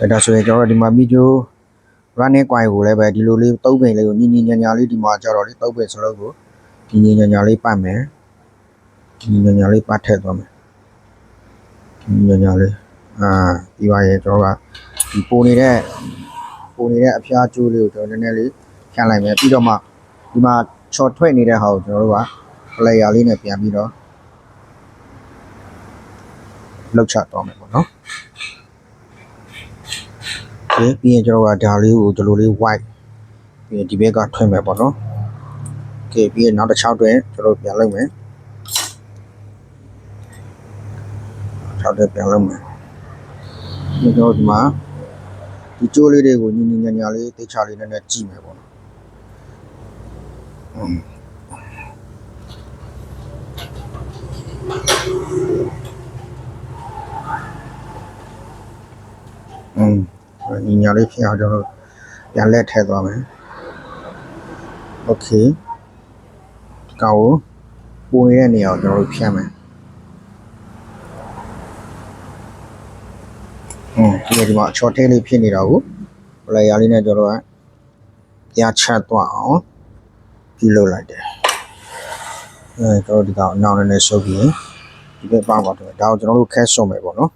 အဲဒါဆိုရင်ကျွန်တော်တို့ဒီမှာမီဂျို running coin ကိုလည်းပဲဒီလိုလေးသုံးပင်လေးကိုညီညီညာညာလေးဒီမှာကြတော့လေသုံးပင်စလုံးကိုညီညီညာညာလေးပတ်မယ်ညီညီညာညာလေးပတ်ထည့်သွားမယ်ညီညီညာညာလေးအာပြီးပါရဲ့ကျွန်တော်ကဒီပုံနေတဲ့ပုံနေတဲ့အဖျားကျိုးလေးကိုကျွန်တော်နည်းနည်းလေးဖြန့်လိုက်မယ်ပြီးတော့မှဒီမှာချော်ထွက်နေတဲ့ဟာကိုကျွန်တော်တို့က player လေးနဲ့ပြန်ပြီးတော့လောက်ချတော့မယ်ပေါ့နော် ကဲပြီးရင်ကျွန်တော်ကဒါလေးကိုဒီလိုလေး white ပြီးရင်ဒီဘက်ကထွင်မယ်ပေါ့နော်ကဲပြီးရင်နောက်တစ်ချောင်းတွင်ကျွန်တော်ပြန်လုပ်မယ်ချောင်းတွင်ပြန်လုပ်မယ်ကျွန်တော်ဒီမှာဒီကျိုးလေးတွေကိုညီညီညာညာလေးတိတ်ချလေးနဲ့နဲ့ကြည့်မယ်ပေါ့နော်อืม嗯。Mm. ညီညာလေးဖြစ်အောင်ကျွန်တော်တို့ပြန်လက်ထည့်သွားမယ်โอเคဒီကောင်ကိုပုံရတဲ့နေရာကိုကျွန်တော်တို့ဖြတ်မယ်อืมဒီဒီမှာအချော်ထဲလေးဖြစ်နေတာကိုပလေယာလေးနဲ့ကျွန်တော်တို့ကပြန်ချက်သွားအောင်ပြုလုပ်လိုက်တယ်အဲကျွန်တော်ဒီကောင်အနောက်နဲ့ဆုပ်ပြီးဒီဘက်ပေါက်ပါတယ်ဒါကိုကျွန်တော်တို့ခက်ဆုံမယ်ပေါ့နော်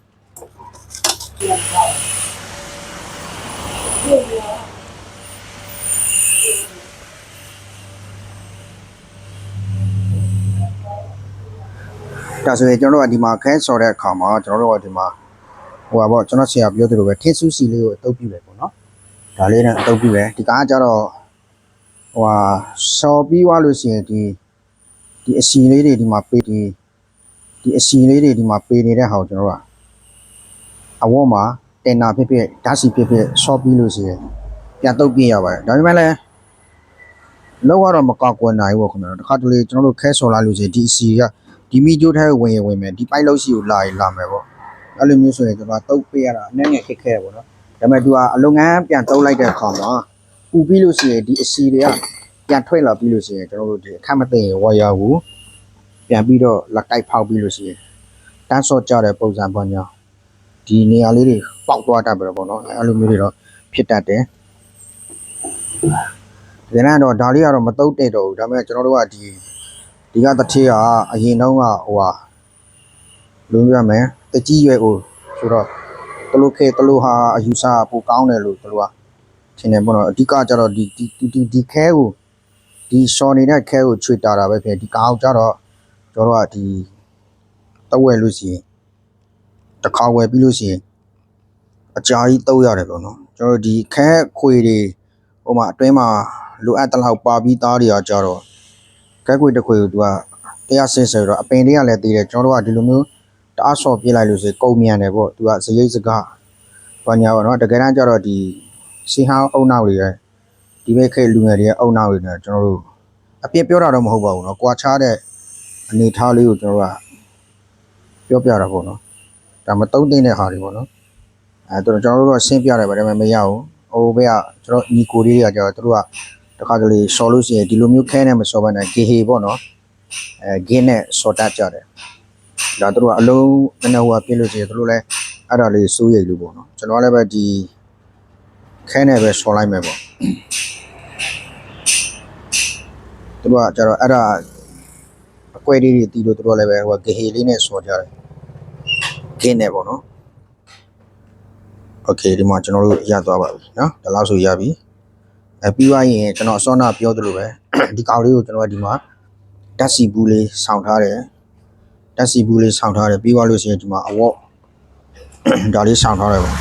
ဒါဆိုရင်ကျွန်တော်တို့ကဒီမှာခဲဆော်တဲ့အခါမှာကျွန်တော်တို့ကဒီမှာဟိုပါပေါ့ကျွန်တော်ဆရာပြောသလိုပဲထင်းဆူစီလေးကိုအတုပ်ပြတယ်ပေါ့နော်ဒါလေးနဲ့အတုပ်ပြတယ်ဒီကားကကြတော့ဟိုဟာဆော်ပြီးသွားလို့ရှိရင်ဒီဒီအစီလေးတွေဒီမှာပေးဒီဒီအစီလေးတွေဒီမှာပေးနေတဲ့ဟာကိုကျွန်တော်တို့ကအဝတ်မှာ တင်နာဖြစ်ဖြစ်ဓာတ်စီဖြစ်ဖြစ်ဆော်ပြီးလို့ရှိရင်ပြန်တုပ်ပြရပါတယ်ဒါပေမဲ့လည်းလောက်ရတော့မကောက်ကွယ်နိုင်ဘူးပေါ့ခင်ဗျာတခါတလေကျွန်တော်တို့ခဲဆော်လာလို့ရှိရင်ဒီအစီကဒီမီဂျိုထဲဝင်ရင်ဝင်မယ်ဒီပိုက်လောက်ရှိကိုလာရင်လာမယ်ပေါ့အဲ့လိုမျိုးဆိုရင်ကျွန်တော်တုပ်ပေးရတာအနည်းငယ်ခက်ခဲတယ်ပေါ့နော်ဒါပေမဲ့ तू ကအလုပ်ငန်းပြန်တုပ်လိုက်တဲ့အခါမှာပူပြီးလို့ရှိရင်ဒီအစီတွေကပြန်ထွက်လာပြီးလို့ရှိရင်ကျွန်တော်တို့ဒီအခက်မသိရင်ဝါယာကိုပြန်ပြီးတော့လက်ကိုက်ဖောက်ပြီးလို့ရှိရင်တန်းစော့ကြတဲ့ပုံစံပေါ့ညာဒီနေရာလေးတွေ ပေါက်သွားတတ်ပြီပေါ့နော်အဲ့လိုမျိုးတွေတော့ဖြစ်တတ်တယ်ဒီနေ့တော့ဒါလေးကတော့မတုပ်တဲ့တော့ဘူးဒါပေမဲ့ကျွန်တော်တို့ကဒီဒီကတထေးကအရင်တော့ကဟိုဟာလုံးရမယ်တကြီးရွယ်ကိုဆိုတော့တလူခေတလူဟာအယူဆပိုကောင်းတယ်လို့တလူကထင်တယ်ပေါ့နော်အဓိကကျတော့ဒီဒီဒီဒီခဲကိုဒီရှော်နေတဲ့ခဲကိုချွေတာတာပဲဖြစ်ဒီကောင်းကြတော့ကျွန်တော်တို့ကဒီတဝဲလို့ရှိရင်တစ်ခါဝယ်ပြီးလို့ရှိရင် အကြာကြီးတုပ်ရတယ်ပေါ့နော်ကျွန်တော်တို့ဒီခဲခွေတွေဟိုမှာအတွင်းမှာလိုအပ်တဲ့လောက်ပါပြီးသားတွေကကြတော့ ကက်ကွေတစ်ခွေကိုသူကတရားဆင်းဆိုတော့အပင်လေးကလည်းတည်တယ်ကျွန်တော်တို့ကဒီလိုမျိုးတအားဆော့ပြစ်လိုက်လို့ဆိုကုံမြန်တယ်ပေါ့သူကဇရိတ်စကားဘာညာပေါ့နော်တကယ်တမ်းကျတော့ဒီစီဟောင်းအုံနောက်တွေရဲ့ဒီမိတ်ခေတ်လူငယ်တွေရဲ့အုံနောက်တွေနဲ့ကျွန်တော်တို့အပြစ်ပြောတာတော့မဟုတ်ပါဘူးเนาะကွာခြားတဲ့အနေထားလေးကိုကျွန်တော်တို့ကပြောပြတာပေါ့နော်ဒါမတုံးသိမ့်တဲ့ဟာတွေပေါ့နော် အဲတို့ကျွန်တော်တို့တော့ရှင်းပြတယ်ဗါဒါပေမဲ့မရဘူးဟိုဘက်ကကျွန်တော်ညီကိုလေးတွေကကျတော့သူတို့ကတခါတလေဆော်လို့ရှိရင်ဒီလိုမျိုးခဲနဲ့မဆော်ဘဲနဲ့ဂေဟေပေါ့နော်အဲဂင်းနဲ့ဆော်တတ်ကြတယ်ဒါတို့ကအလုံးနည်းနည်းဟိုကပြလို့ရှိရင်တို့လည်းအဲ့ဒါလေးစိုးရိမ်လို့ပေါ့နော်ကျွန်တော်လည်းပဲဒီခဲနဲ့ပဲဆော်လိုက်မယ်ပေါ့တို့ကကျတော့အဲ့ဒါအကွဲလေးတွေတီးလို့တို့လည်းပဲဟိုကဂေဟေလေးနဲ့ဆော်ကြတယ်ဂင်းနဲ့ပေါ့နော် โอเคဒီမှာကျွန်တော်တို့ရသွားပါပြီเนาะဒါလောက်ဆိုရပြီ အဲပြီးသွားရင်ကျွန်တော်အစောနာပြောသလိုပဲ ဒီကောင်လေးကိုကျွန်တော်ကဒီမှာဓာတ်စီဘူးလေးဆောင်းထားတယ်ဓာတ်စီဘူးလေးဆောင်းထားတယ်ပြီးသွားလို့ရှိရင်ဒီမှာအဝတ် ဒါလေးဆောင်းထားတယ်ပေါ့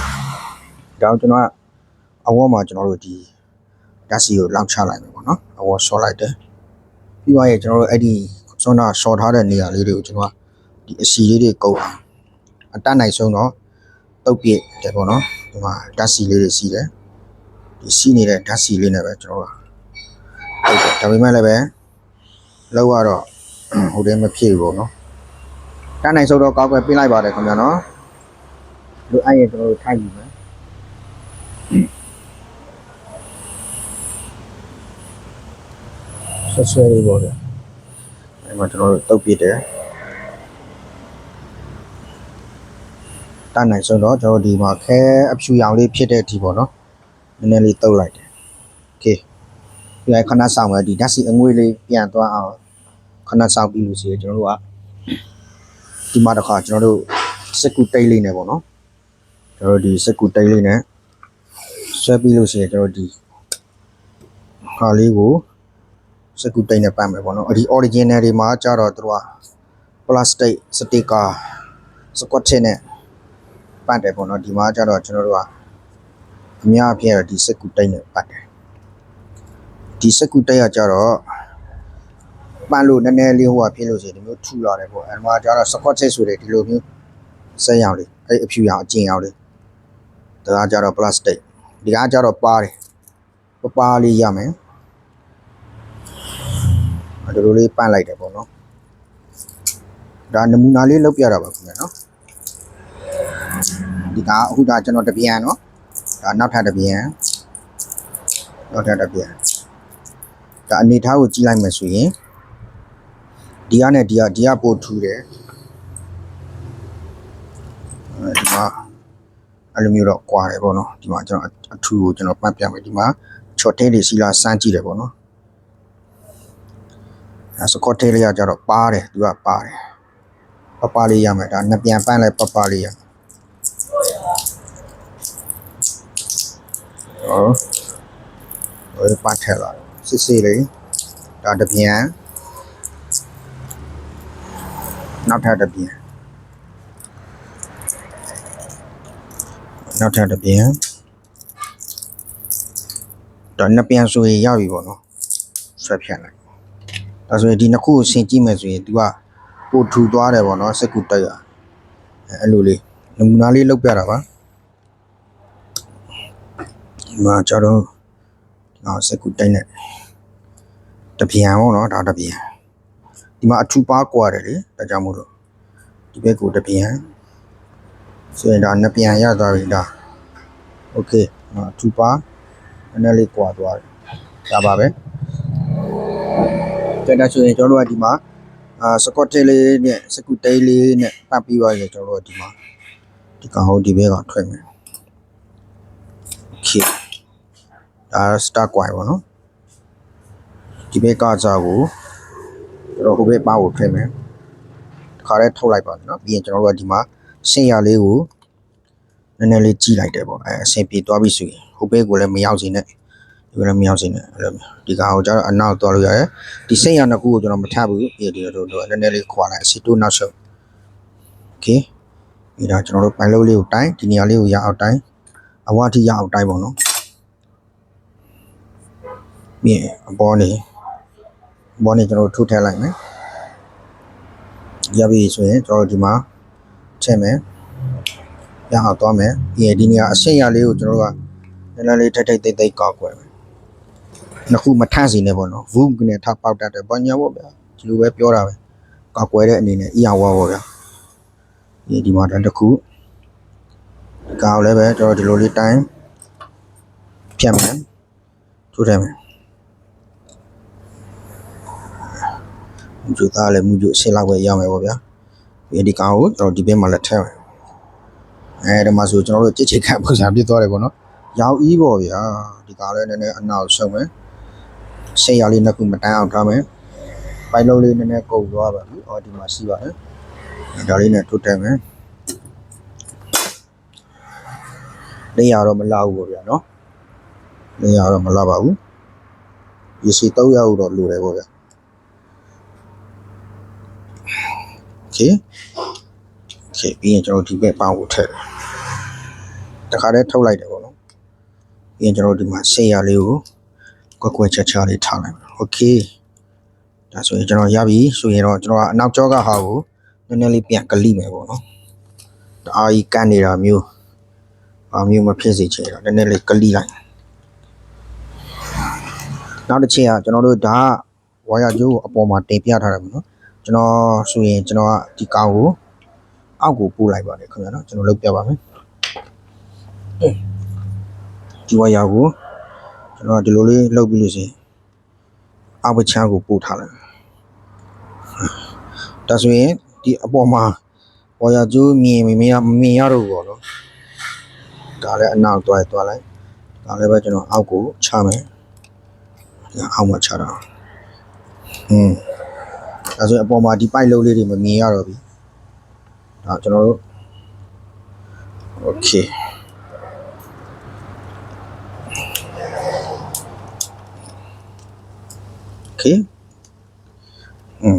ဒါကိုကျွန်တော်ကအဝတ်မှာကျွန်တော်တို့ဒီဓာတ်စီကိုလောက်ချလိုက်မယ်ပေါ့နော်အဝတ်ဆော်လိုက်တယ်ပြီးသွားရင်ကျွန်တော်တို့အဲ့ဒီစောနာဆော်ထားတဲ့နေရာလေးတွေကိုကျွန်တော်ကဒီအစီလေးတွေကုတ်အောင်အတတ်နိုင်ဆုံးတော့တုတ်ပြစ်တယ်ပေါ့နော် ဒီမှာဓာတ်စီလေးတွေစီတယ်ဒီစီးနေတဲ့ဓာတ်စီလေးနဲ့ပဲကျွန်တော်ကဟုတ်တယ်ဒါပေမဲ့လည်းပဲလောက်ရတော့ဟိုတည်းမဖြစ်ဘူးပေါ့နော်တန်းနိုင်ဆုံးတော့ကောက်ွယ်ပြလိုက်ပါတယ်ခင်ဗျာနော်လိုအပ်ရင်ကျွန်တော်တို့ထိုက်ပြီမယ်ဆက်ဆွဲလေးပေါ့ဗျအဲမှာကျွန်တော်တို့တုတ်ပြစ်တယ် တ တနိုင်ဆုံးတော့ကျွန်တော်ဒီမှာခဲအဖြူရောင်လေးဖြစ်တဲ့အထိပေါ့နော်နည်းနည်းလေးတုပ်လိုက်တယ်โอเคဒီကခဏဆောင်မယ်ဒီဓာတ်စီအငွေ့လေးပြန်သွားအောင်ခဏဆောင်ပြီးလို့ရှိရင်ကျွန်တော်တို့ကဒီမှာတစ်ခါကျွန်တော်တို့စက်ကူတိတ်လေးနဲ့ပေါ့နော်ကျွန်တော်တို့ဒီစက်ကူတိတ်လေးနဲ့ဆွဲပြီးလို့ရှိရင်ကျွန်တော်တို့ဒီဟာလေးကိုစက်ကူတိတ်နဲ့ပတ်မယ်ပေါ့နော်အဒီ original တွေမှာကျတော့သူတို့က plastic sticker squat နဲ့ ပတ်တယ်ပေါ့နော်ဒီမှာကျတော့ကျွန်တော်တို့ကအများအပြားတော့ဒီစက်ကူတိတ်နဲ့ပတ်တယ်ဒီစက်ကူတိတ်ကကျတော့ပန်းလို့နည်းနည်းလေးဟိုကဖြစ်လို့ရှိရင်ဒီမျိုးထူလာတယ်ပေါ့အဲဒီမှာကျတော့ squat ဆိုတဲ့ဒီလိုမျိုးဆက်ရောင်လေးအဲ့အဖြူရောင်အကျင်ရောင်လေးဒါကကျတော့ plastic ဒီကကျတော့ပါတယ်ပပလေးရမယ်အဲ့ဒီလိုလေးပန့်လိုက်တယ်ပေါ့နော်ဒါနမူနာလေးလောက်ပြတာပါခင်ဗျာနော် ဒီကအခုဒါကျွန်တော်တပြန်နော်ဒါနောက်ထပ်တပြန်နောက်ထပ်တပြန်ဒါအနေထားကိုကြည့်လိုက်မယ်ဆိုရင်ဒီကနဲ့ဒီကဒီကပို့ထူတယ်အဲဒီမှာအဲ့လိုမျိုးတော့ကွာတယ်ပေါ့နော်ဒီမှာကျွန်တော်အထူကိုကျွန်တော်ပတ်ပြမယ်ဒီမှာချော်ထင်းတွေစီလာစမ်းကြည့်တယ်ပေါ့နော်အဲစကော့ထင်းလေးကကြတော့ပါတယ်သူကပါတယ်ပပလေးရမယ်ဒါနှစ်ပြန်ပန်းလိုက်ပပလေးရမယ် ဟောဟိုပတ်ထက်လာစစ်စစ်လေးဒါတစ်ပြန်နောက်ထပ်တစ်ပြန်နောက်ထပ်တစ်ပြန်ဒါနှစ်ပြန်ဆိုရင်ရပြီပေါ့နော်ဆွဲဖြတ်လိုက်ဒါဆိုရင်ဒီနှစ်ခုကိုဆင်ကြည့်မယ်ဆိုရင် तू ကပိုထူသွားတယ်ပေါ့နော်စက်ကူတက်ရအဲအဲ့လိုလေးနမူနာလေးလောက်ပြတာပါ ဒီမှာကျတော့ဒီစက်ကူတိုင်းနဲ့တပြန်ပေါ့နော်ဒါတပြန်ဒီမှာအထူပါကွာတယ်လေဒါကြောင့်မို့လို့ဒီဘက်ကိုတပြန်ဆိုရင်ဒါနှစ်ပြန်ရသွားပြီဒါโอเคအထူပါနည်းနည်းလေးကွာသွားတယ်ဒါပါပဲတဲ့ဒါဆိုရင်ကျွန်တော်တို့ကဒီမှာအာစကော့တေးလေးနဲ့စကူတေးလေးနဲ့ပတ်ပြီးသွားရင်ကျွန်တော်တို့ကဒီမှာဒီကောင်ဟိုဒီဘက်ကထွက်မယ် okay ဒါ star coin ပေါ့နော်ဒီဘက်ကစားကိုကျွန်တော်ဟိုဘက်ပါကိုထည့်မယ်တခါတည်းထုတ်လိုက်ပါနော်ပြီးရင်ကျွန်တော်တို့ကဒီမှာဆင်ရလေးကိုနည်းနည်းလေးကြီးလိုက်တယ်ပေါ့အဲအဆင်ပြေသွားပြီဆိုရင်ဟိုဘက်ကိုလည်းမရောက်စေနဲ့ဒီကလည်းမရောက်စေနဲ့အဲ့လိုမျိုးဒီကောင်ကိုကျတော့အနောက်သွားလို့ရတယ်ဒီဆင်ရနှစ်ခုကိုကျွန်တော်မထပ်ဘူးဒီဒီလိုလိုနည်းနည်းလေးခွာလိုက်အစီတိုးနောက်ဆုံး okay ဒီတော့ကျွန်တော်တို့ပိုင်လို့လေးကိုတိုင်းဒီနေရာလေးကိုရအောင်တိုင်းအဝါထိရအောင်တိုင်းပေါ့နော် ပြီးရင်အပေါ်နေအပေါ်နေကျွန်တော်တို့ထုတ်ထည့်လိုက်မယ်ရပြီဆိုရင်ကျွန်တော်တို့ဒီမှာထည့်မယ်ရအောင်သွားမယ်ပြီးရင်ဒီနေရာအဆင့်ရလေးကိုကျွန်တော်တို့ကနည်းနည်းလေးထိတ်ထိတ်သိမ့်သိမ့်ကောက်ွယ်မယ်နှစ်ခုမထန့်စီနေပေါ့နော်ဝုကနေထပ်ပေါက်တတ်တယ်ဘာညာပေါ့ဗျာဒီလိုပဲပြောတာပဲကောက်ွယ်တဲ့အနေနဲ့အီယာဝါပေါ့ဗျာဒီဒီမှာတစ်ခုဒီကောင်လည်းပဲကျွန်တော်ဒီလိုလေးတိုင်းဖြတ်မယ်ထုတ်ထည့်မယ် မူကျသားလည်းမူကျအရှင်းလောက်ပဲရမယ်ပေါ့ဗျာဒီဒီကောင်ကိုကျွန်တော်ဒီဘက်မှာလက်ထည့်မယ်အဲဒီမှာဆိုကျွန်တော်တို့ကြစ်ချစ်ခတ်ပုံစံပြစ်သွားတယ်ပေါ့နော်ရောင်အီးပေါ့ဗျာဒီကောင်လည်းနည်းနည်းအနောက်ဆုံးမယ်ရှေ့ရလေးနှစ်ခုမတန်းအောင်ထားမယ်ပိုင်လုံးလေးနည်းနည်းကုန်သွားပါပြီအော်ဒီမှာရှိပါတယ်ဒါလေးနဲ့ထုတ်တယ်မယ်နေရတော့မလောက်ဘူးပေါ့ဗျာနော်နေရတော့မလောက်ပါဘူးရစီ3ရောက်တော့လိုတယ်ပေါ့ဗျာ okay okay ပြီးရင်ကျွန်တော်ဒီဘက်ပေါင်းကိုထည့်တယ်တခါတည်းထုတ်လိုက်တယ်ပေါ့နော်ပြီးရင်ကျွန်တော်ဒီမှာဆေးရလေးကိုကွက်ကွက်ချာချာလေးထားလိုက်ပါ okay ဒါဆိုရင်ကျွန်တော်ရပြီဆိုရင်တော့ကျွန်တော်ကအနောက်ကျောကဟာကိုနည်းနည်းလေးပြန်ကလိမယ်ပေါ့နော်တအားကြီးကန့်နေတာမျိုးဘာမျိုးမဖြစ်စေချင်တော့နည်းနည်းလေးကလိလိုက်နောက်တစ်ချက်ကကျွန်တော်တို့ဒါကဝါယာကျိုးကိုအပေါ်မှာတင်ပြထားတယ်ပေါ့နော် ကျွန်တော်ဆိုရင်ကျွန်တော်ကဒီကောင်ကိုအောက်ကိုပို့လိုက်ပါတယ်ခင်ဗျာနော်ကျွန်တော်လုပ်ပြပါမယ်ဒီဝါယာကိုကျွန်တော်ဒီလိုလေးလုပ်ပြီးလို့ရှိရင်အောက်ဘက်ချမ်းကိုပို့ထားလိုက်ဒါဆိုရင်ဒီအပေါ်မှာဝါရကျိုးမြင်မမြင်ရမမြင်ရတော့ဘူးပေါ့နော်ဒါလည်းအနောက်သွားသွားလိုက်ဒါလည်းပဲကျွန်တော်အောက်ကိုချမယ်ဒါအောက်မှာချတာဟင်း ဒါဆိုရင်အပေါ်မှာဒီပိုက်လုံးလေးတွေမမြင်ရတော့ဘူးဒါကျွန်တော်တို့ Okay โอเคอืม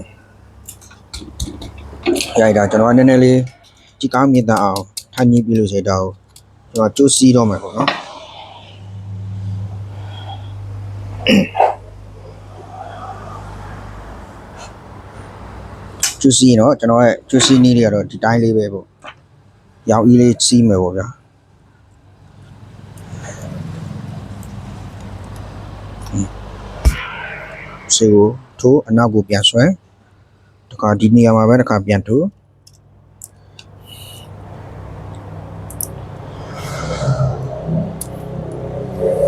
ရိုက်တာကျွန်တော်ကနည်းနည်းလေးကြည်ကောင်းမြင်တတ်အောင်ထိုင်ကြည့်ပြီးလို့ရှိရင်ဒါကိုကျွန်တော်ကျိုးစီးတော့မယ်ပေါ့နော် ကျိုးစီးတော့ကျွန်တော်ရဲ့ကျိုးစီးနည်းတွေကတော့ဒီတိုင်းလေးပဲပေါ့ရောင်အီးလေးစီးမယ်ပေါ့ဗျာစေကိုထိုးအနောက်ကိုပြန်ဆွဲတခါဒီနေရာမှာပဲတခါပြန်ထိုး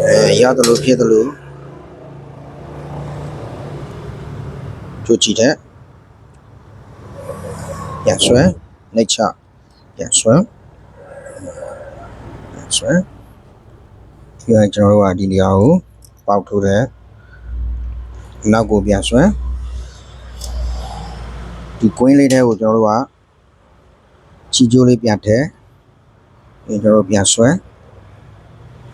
အဲရတယ်လို့ဖြစ်တယ်လို့ကြိုးကြည့်တဲ့ ပြန်ဆွဲနှိတ်ချပြန်ဆွဲပြန်ဆွဲပြီးရင်ကျွန်တော်တို့ကဒီနေရာကိုပေါက်ထိုးတဲ့နောက်ကိုပြန်ဆွဲဒီကွင်းလေးထဲကိုကျွန်တော်တို့ကချီကျိုးလေးပြန်ထည့်ပြီးကျွန်တော်တို့ပြန်ဆွဲ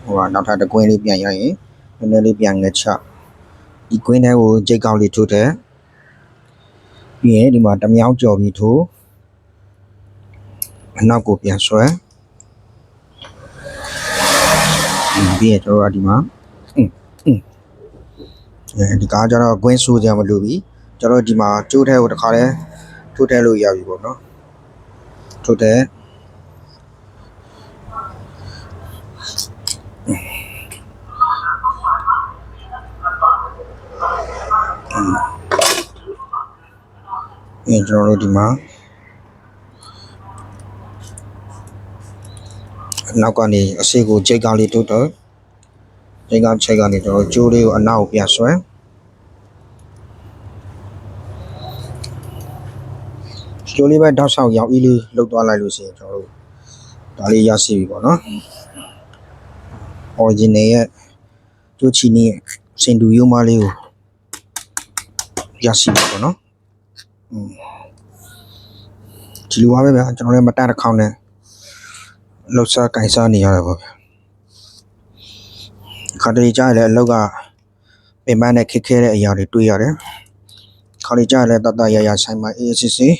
ဟိုကနောက်ထပ်တစ်ကွင်းလေးပြန်ရရင်နည်းနည်းလေးပြန်ငချဒီကွင်းထဲကိုကြိတ်ကောက်လေးထိုးတဲ့ပြီးရင်ဒီမှာတမြောင်းကြော်ပြီးထိုး အနောက်ကိုပြန်ဆွဲပြီးရင်ကျွန်တော်တို့ကဒီမှာအင်းအင်းအဲဒီကားကျတော့ green ဆိုးကြမလို့ပြီကျွန်တော်ဒီမှာကျိုးထဲကိုတခါလဲထိုးထည့်လို့ရပြီပေါ့နော်ထိုးထည့်အင်းကျွန်တော်တို့ဒီမှာ နောက်ကနေအစီကိုကြိတ်ကောင်းလေးတိုးတော့ကြိတ်ကောင်းချိတ်ကနေကျွန်တော်ကျိုးလေးကိုအနောက်ကိုပြန်ဆွဲကျိုးလေးပဲတောက်လျှောက်ရောင်အီးလေးလှုပ်သွားလိုက်လို့ရှိရင်ကျွန်တော်တို့ဒါလေးရရှိပြီပေါ့နော် original ရဲ့ကျိုးချီနီရဲ့စင်တူရိုးမလေးကိုရရှိပြီပေါ့နော်อืมဒီလိုပါပဲဗျာကျွန်တော်လည်းမတတ်တစ်ခေါက်နဲ့ လှုပ်ရှားကင်စားနေရတယ်ပေါ့ဗျာခါတလေကြားရလဲအလောက်ကပင်ပန်းနဲ့ခက်ခဲတဲ့အရာတွေတွေ့ရတယ်ခါတလေကြားရလဲတတရရဆိုင်မှာအေးအေးဆေးဆေး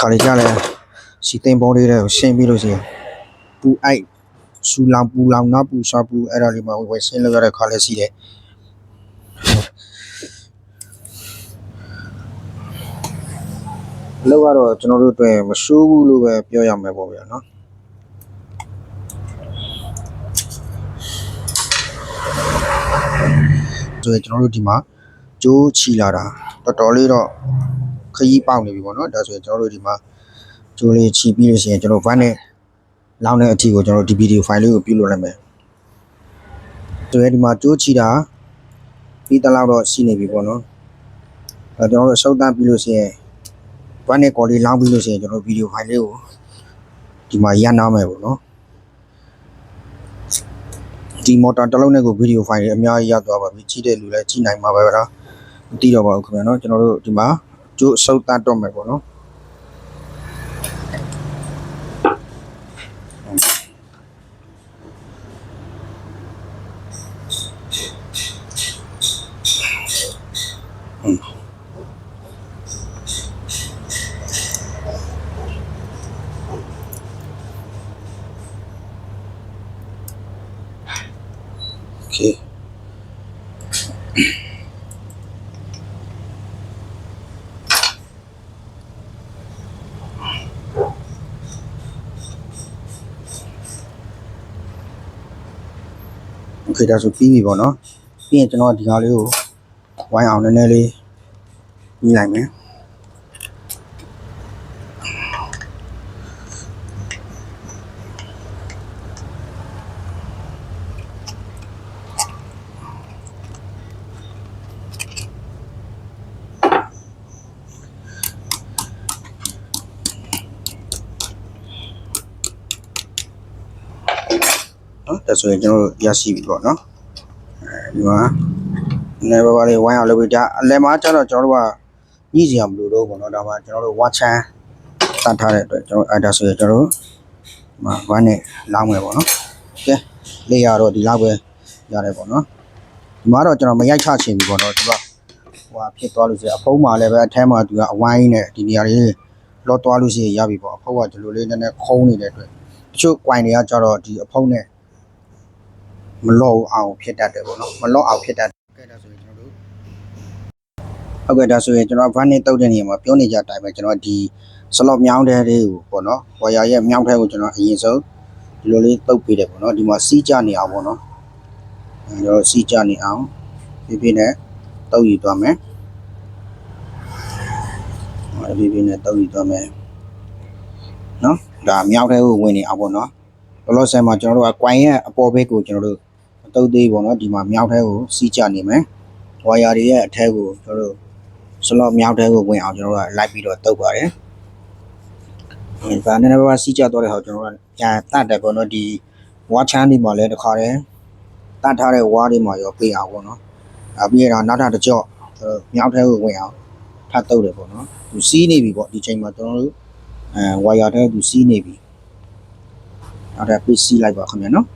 ခါတလေကြားလဲစီတင်ပေါ်လေးတွေကိုရှင်းပြီးလို့ရှိရင်ပူအိုက်ဆူလောင်ပူလောင်နာပူစာပူအဲ့ဒါလေးမှာဝယ်ရှင်းလို့ရတဲ့ခါလဲရှိတယ် လောက်ကတော့ကျွန်တော်တို့အတွက်မဆိုးဘူးလို့ပဲပြောရမယ်ပေါ့ဗျာနော်ဆိုရင်ကျွန်တော်တို့ဒီမှာကြိုးချီလာတာတော်တော်လေးတော့ခရီးပေါက်နေပြီပေါ့နော်ဒါဆိုရင်ကျွန်တော်တို့ဒီမှာကြိုးလေးချီပြီးလို့ရှိရင်ကျွန်တော်ဗန်းနဲ့လောင်းတဲ့အထီကိုကျွန်တော်ဒီဗီဒီယိုဖိုင်လေးကိုပြုလုပ်လိုက်မယ်ဆိုရင်ဒီမှာကြိုးချီတာပြီးတလောက်တော့ရှိနေပြီပေါ့နော်အဲကျွန်တော်တို့စုပ်တန်းပြီးလို့ရှိရင် ဘန်းနဲ့ကော်လေးလောင်းပြီးလို့ရှိရင်ကျွန်တော်ဗီဒီယိုဖိုင်လေးကိုဒီမှာရန်နာမယ်ပေါ့နော်ဒီမော်တာတစ်လုံးနဲ့ကိုဗီဒီယိုဖိုင်တွေအများကြီးရသွားပါပြီကြည့်တဲ့လူလည်းကြည့်နိုင်မှာပဲဗျာမသိတော့ပါဘူးခင်ဗျာနော်ကျွန်တော်တို့ဒီမှာကျိုးစုပ်တန်းတော့မယ်ပေါ့နော်โဒါဆိုပြီးပြီပေါ့နော်ပြီးရင်ကျွန်တော်ဒီကားလေးကိုဝိုင်းအောင်နည်းနည်းလေးပြီးလိုက်မယ် ဒါဆိုရင်ကျွန်တော်တို့ရရှိပြီပေါ့နော်အဲဒီမှာနေပါပါလေးဝိုင်းအောင်လုပ်ပြီးဒါအလယ်မှာကျတော့ကျွန်တော်တို့ကညှိစရာမလိုတော့ဘူးပေါ့နော်ဒါမှကျွန်တော်တို့ဝါချမ်းတတ်ထားတဲ့အတွက်ကျွန်တော်အဲဒါဆိုရင်ကျွန်တော်တို့ဒီမှာဝမ်းနဲ့လောင်းမယ်ပေါ့နော်ကဲလေးရတော့ဒီလောက်ပဲရတယ်ပေါ့နော်ဒီမှာတော့ကျွန်တော်မရိုက်ချချင်ဘူးပေါ့နော်ဒီကဟိုဟာဖြစ်သွားလို့ဆိုရင်အဖုံးမှာလည်းပဲအထဲမှာသူကအဝိုင်းနဲ့ဒီနေရာလေးလော့သွားလို့ရှိရင်ရပြီပေါ့အဖုံးကဒီလိုလေးနည်းနည်းခုံးနေတဲ့အတွက်တချို့ coin တွေကကျတော့ဒီအဖုံးနဲ့ မလော့အောင်ဖြစ်တတ်တယ်ပေါ့နော်မလော့အောင်ဖြစ်တတ်တယ်ကဲဒါဆိုရင်ကျွန်တော်တို့ဟုတ်ကဲ့ဒါဆိုရင်ကျွန်တော်ဗန်းနဲ့တုတ်တဲ့နေရာမှာပြောနေကြအတိုင်းပဲကျွန်တော်ဒီစလော့မြောင်းတဲ့လေးကိုပေါ့နော်ဝါယာရဲ့မြောင်းထဲကိုကျွန်တော်အရင်ဆုံးဒီလိုလေးတုတ်ပေးတယ်ပေါ့နော်ဒီမှာစီးကြနေအောင်ပေါ့နော်အဲကျွန်တော်စီးကြနေအောင်ဖြည်းဖြည်းနဲ့တုတ်ယူသွားမယ်အဲဖြည်းဖြည်းနဲ့တုတ်ယူသွားမယ်နော်ဒါမြောင်းထဲကိုဝင်နေအောင်ပေါ့နော်လောလောဆယ်မှာကျွန်တော်တို့က coin ရဲ့အပေါ်ဘက်ကိုကျွန်တော်တို့ မတုတ်သေးပေါ့နော်ဒီမှာမြောက်ထဲကိုစီးကြနေမယ်ဝါယာတွေရဲ့အထက်ကိုကျွန်တော်တို့စလော့မြောက်ထဲကိုဝင်အောင်ကျွန်တော်တို့ကလိုက်ပြီးတော့တုတ်ပါတယ်အဲဒါနဲ့လည်းပါစီးကြတော့တဲ့ဟောကျွန်တော်တို့ကညာတတ်တယ်ပေါ့နော်ဒီဝါချမ်းဒီမှာလည်းတခါတည်းတတ်ထားတဲ့ဝါတွေမှာရောပေးအောင်ပေါ့နော်အပြီးရတော့နောက်ထပ်တစ်ကြော့ကျွန်တော်မြောက်ထဲကိုဝင်အောင်ထပ်တုတ်တယ်ပေါ့နော်သူစီးနေပြီပေါ့ဒီချိန်မှာကျွန်တော်တို့အဲဝါယာထဲသူစီးနေပြီနောက်ထပ်ပြီးစီးလိုက်ပါခင်ဗျာနော်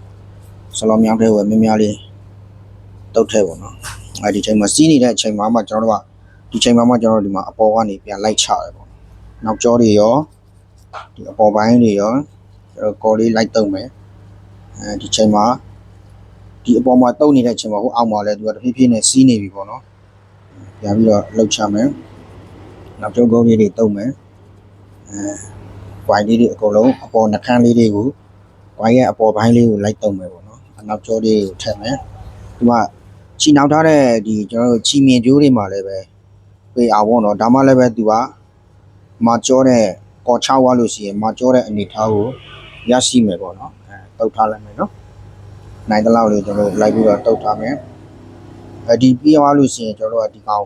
ဆလောမြောင်းတဲ့ဝယ်များများလေးတုတ်ထဲပေါ့နော်အဲဒီချိန်မှာစီးနေတဲ့အချိန်မှာမှကျွန်တော်တို့ကဒီချိန်မှာမှကျွန်တော်တို့ဒီမှာအပေါ်ကနေပြန်လိုက်ချရတယ်ပေါ့နောက်ကျောတွေရောဒီအပေါ်ပိုင်းတွေရောကျွန်တော်ကော်လေးလိုက်တုံမယ်အဲဒီချိန်မှာဒီအပေါ်မှာတုံနေတဲ့အချိန်မှာဟိုအောက်မှာလည်းသူကတဖြည်းဖြည်းနဲ့စီးနေပြီပေါ့နော်ပြန်ပြီးတော့လှုပ်ချမယ်နောက်ကျောကုန်းလေးတွေတုံမယ်အဲဝိုင်းလေးတွေအကုန်လုံးအပေါ်နှခမ်းလေးတွေကိုဝိုင်းရဲ့အပေါ်ပိုင်းလေးကိုလိုက်တုံမယ်ပေါ့ နော်အနောက်ကျောလေးကိုထည့်မယ်ဒီမှာချီနောက်ထားတဲ့ဒီကျွန်တော်တို့ချီမြင်ကျိုးတွေမှာလည်းပဲပေးအောင်ပေါ့နော်ဒါမှလည်းပဲသူကမာကျောတဲ့ကော်ချဝါလို့ရှိရင်မာကျောတဲ့အနေထားကိုရရှိမယ်ပေါ့နော်အဲတုတ်ထားလိုက်မယ်နော်နိုင်တဲ့လောက်လေးကျွန်တော်တို့လိုက်ပြီးတော့တုတ်ထားမယ်အဲဒီပြီးသွားလို့ရှိရင်ကျွန်တော်တို့ကဒီကောင်